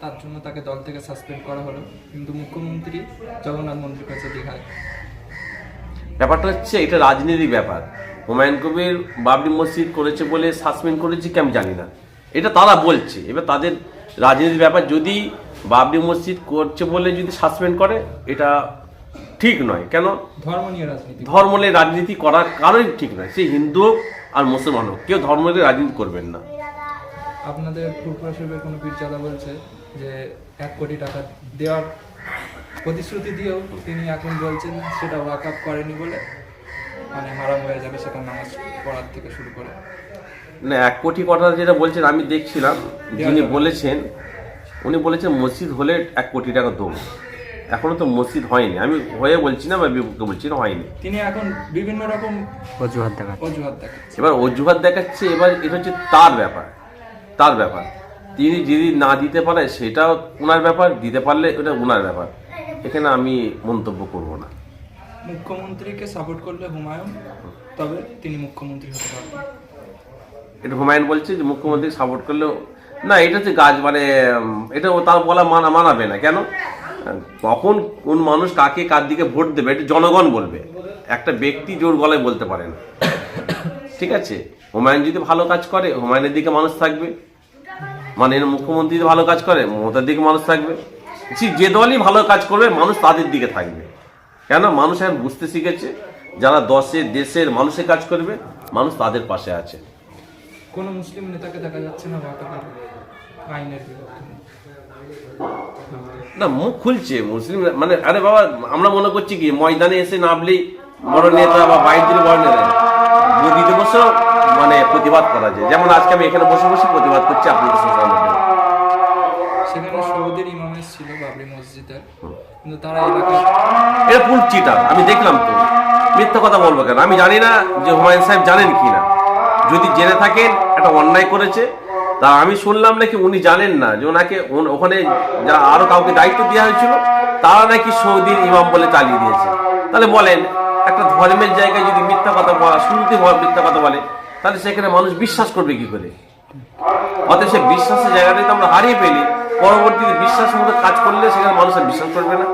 তার জন্য তাকে দল থেকে সাসপেন্ড করা হলো। কিন্তু মুখ্যমন্ত্রী জগন্নাথ মন্ত্রীর কাছে দীঘায়। ব্যাপারটা হচ্ছে এটা রাজনীতির ব্যাপার। হুমায়ুন কবির বাবরি মসজিদ করেছে বলে সাসপেন্ড করেছে কি আমি জানি না। এটা তারা বলছে। এবার তাদের রাজনীতির ব্যাপার যদি বাবরি মসজিদ করছে বলে যদি সাসপেন্ড করে এটা ঠিক নয়। কেন? ধর্ম নিয়ে রাজনীতি। ধর্ম নিয়ে রাজনীতি করার কারণই ঠিক নয়। সে হিন্দু আর মুসলমান হোক কেউ ধর্ম নিয়ে রাজনীতি করবেন না। আপনাদের ফুরফুরা শরীফের কোনো পীরজাদা বলছে যে এক কোটি টাকা দেওয়ার প্রতিশ্রুতি দিয়েও তিনি এখন বলছেন সেটা ওয়াক আপ করেনি বলে মানে হারাম হয়ে যাবে সেটা নামাজ পড়ার থেকে শুরু করে। না এক কোটি কথা যেটা বলছেন আমি দেখছিলাম যিনি বলেছেন উনি বলেছেন মসজিদ হলে এক কোটি টাকা দেবো এখনও তো মসজিদ হয়নি। আমি হয়ে বলছি না বা বিপক্ষে বলছি না হয়নি। তিনি এখন বিভিন্ন রকম অজুহাত দেখা অজুহাত দেখেন এবার অজুহাত দেখাচ্ছে এবার এটা হচ্ছে তার ব্যাপার। তার ব্যাপার। তিনি যদি না দিতে পারে সেটাও ওনার ব্যাপার দিতে পারলে ওটা ওনার ব্যাপার। এখানে আমি মন্তব্য করব না। মুখ্যমন্ত্রীকে সাপোর্ট করলে হুমায়ুন তবে তিনি মুখ্যমন্ত্রী হতে পারবেন। এটা হুমায়ুন বলছে যে মুখ্যমন্ত্রী সাপোর্ট করলেও না এটা হচ্ছে গাছ মানে এটা তার বলা মানা মানাবে না। কেন? কখন কোন মানুষ কাকে কার দিকে ভোট দেবে এটা জনগণ বলবে। একটা ব্যক্তি জোর গলায় বলতে পারে না। ঠিক আছে? হুমায়ুন যদি ভালো কাজ করে হুমায়ুনের দিকে মানুষ থাকবে। মানে মুখ্যমন্ত্রী যদি ভালো কাজ করে মমতার দিকে মানুষ থাকবে। ঠিক যে দলই ভালো কাজ করবে মানুষ তাদের দিকে থাকবে। কেন? মানুষ এখন বুঝতে শিখেছে যারা দশের দেশের মানুষের কাজ করবে মানুষ তাদের পাশে আছে। কোনো মুসলিম নেতাকে দেখা যাচ্ছে না না মুখ খুলছে। মুসলিম মানে আরে বাবা আমরা মনে করছি কি ময়দানে এসে নামলেই বড় নেতা বা বাইরে দিলে বড় নেতা। মোদি দিবসেও মানে প্রতিবাদ করা যায়। যেমন আজকে আমি এখানে বসে বসে প্রতিবাদ করছি আপনাদের সোশ্যাল সেখানে সৌদির ইমামের ছিল বাবরি মসজিদের। কিন্তু তারা এলাকায় এটা ফুল চিটার আমি দেখলাম তো। মিথ্যা কথা বলব কেন? আমি জানি না যে হুমায়ুন সাহেব জানেন কি না যদি জেনে থাকেন একটা অন্যায় করেছে তা আমি শুনলাম নাকি উনি জানেন না যে ওনাকে ওন- ওখানে যা আরও কাউকে দায়িত্ব দেওয়া হয়েছিল তারা নাকি সৌদির ইমাম বলে চালিয়ে দিয়েছে। তাহলে বলেন একটা ধর্মের জায়গায় যদি মিথ্যা কথা বলা, শুরুতে মিথ্যা কথা বলে, তাহলে সেখানে মানুষ বিশ্বাস করবে কি করে? অতএব সে বিশ্বাসের জায়গাটাই তো আমরা হারিয়ে পেলি পরবর্তীতে বিশ্বাসের মধ্যে কাজ করলে সেখানে মানুষের বিশ্বাস করবে না।